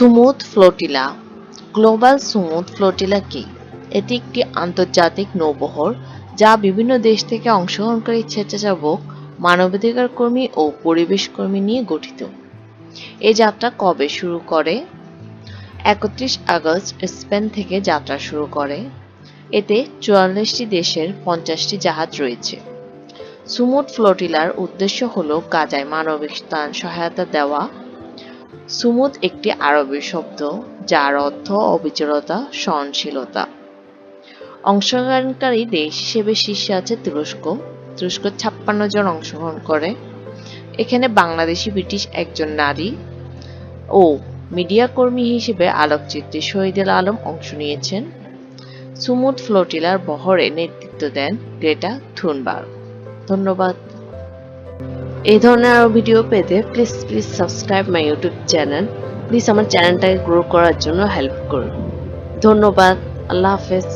Sumud flotilla. Global Sumud flotilla কি? এটি একটি আন্তর্জাতিক নৌবহর যা বিভিন্ন দেশ থেকে অংশগ্রহণকারী স্বেচ্ছাসেবক, মানবাধিকার কর্মী ও পরিবেশ কর্মী নিয়ে গঠিত। এ যাত্রা কবে শুরু করে? একত্রিশ আগস্ট স্পেন থেকে যাত্রা শুরু করে। এতে চুয়াল্লিশটি দেশের পঞ্চাশটি জাহাজ রয়েছে। সুমুদ ফ্লোটিলার উদ্দেশ্য হল গাজায় মানবিক সহায়তা দেওয়া সুমুদ একটি আরবি শব্দ, যার অর্থ অবিচলতা, সহনশীলতা। অংশগ্রহণকারী দেশ হিসেবে শীর্ষে আছে তুরস্ক। তুরস্ক ছাপ্পান্ন জন অংশগ্রহণ করে। এখানে বাংলাদেশি, ব্রিটিশ একজন নারী ও মিডিয়া কর্মী হিসেবে আলোকচিত্রী শহীদুল আলম অংশ নিয়েছেন। সুমুদ ফ্লোটিলার বহরে নেতৃত্ব দেন গ্রেটা থুনবার্গ ধন্যবাদ। এই ধরনের আরও ভিডিও পেতে please please subscribe my YouTube channel please আমার চ্যানেলটাকে গ্রো করার জন্য হেল্প করুন। ধন্যবাদ। আল্লাহ হাফেজ।